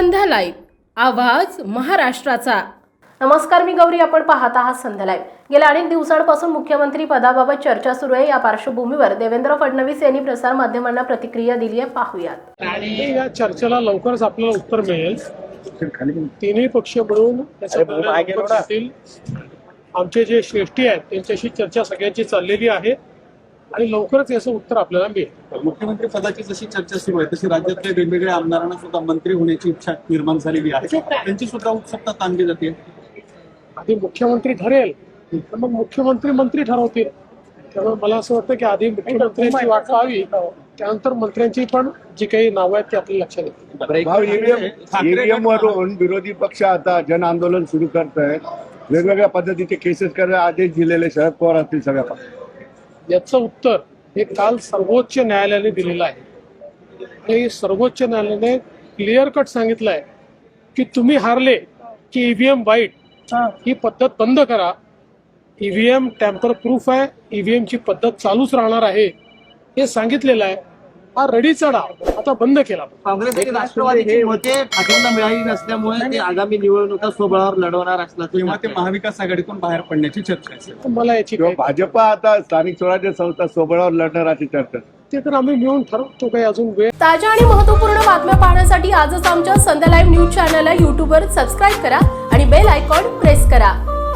संध्या live आवाज महाराष्ट्राचा. नमस्कार मी गौरी. आपण पाहत आहात संध्या लाईव्ह. गेल्या अनेक दिवसांपासून मुख्यमंत्री पदाबाबत चर्चा सुरू आहे. या पार्श्वभूमीवर देवेंद्र फडणवीस यांनी प्रसारमाध्यमांना प्रतिक्रिया दिली आहे. पाहूयात. आणि या चर्चेला लवकरच आपल्याला उत्तर मिळेल. तिन्ही पक्ष मिळून. आमचे जे श्रेष्ठी आहेत त्यांच्याशी चर्चा सगळ्यांची चाललेली आहे. आणि लवकरच याचं उत्तर आपल्याला मिळेल. मुख्यमंत्री पदाची जशी चर्चा सुरू आहे तशी राज्यातल्या वेगवेगळ्या आमदारांना सुद्धा मंत्री होण्याची इच्छा निर्माण झालेली आहे. त्यांची सुद्धा उत्सुकता ताणली जाते. आधी मुख्यमंत्री ठरेल तर मग मुख्यमंत्री मंत्री ठरवतील. त्यामुळे मला असं वाटतं की आधी मुख्यमंत्र्यांची वाट पाहावी त्यानंतर मंत्र्यांची पण जी काही नावं आहेत ती आपल्या लक्षात येतील. वरून विरोधी पक्ष आता जन आंदोलन सुरू करत आहे वेगवेगळ्या पद्धतीचे केसेस करायला आदेश दिलेले शरद पवार असतील सगळ्या पक्षात याचं उत्तर हे काल सर्वोच्च न्यायालयाने दिलेलं आहे. आणि सर्वोच्च न्यायालयाने क्लिअर कट सांगितलं आहे की तुम्ही हारले की ईव्हीएम वाईट ही पद्धत बंद करा. ईव्हीएम टॅम्पर प्रूफ आहे. ईव्हीएमची पद्धत चालूच राहणार आहे. हे सांगितलेलं आहे. हा रडीचा डाव आता बंद केला. काँग्रेस आणि राष्ट्रवादीची मते ठाकरेंना मिळाली नसल्यामुळे ते आगामी निवडणुका स्वबळावर लढवणार असल्याचं तेव्हा ते. महाविकास आघाडीतून बाहेर पडण्याची चर्चा आहे तर मला याची किंवा काही- भाजपा आता स्थानिक स्वराज्य संस्था सोबळावर लढणार अशी चर्चा. ते तर आम्ही मिळून ठरवतो काही अजून वेळ ताज्या आणि महत्त्वपूर्ण बातम्या पाहण्यासाठी आजच आमच्या संध्या लाईव्ह न्यूज चॅनलला यूट्यूबवर सबस्क्राईब करा आणि बेल आयकॉन प्रेस करा.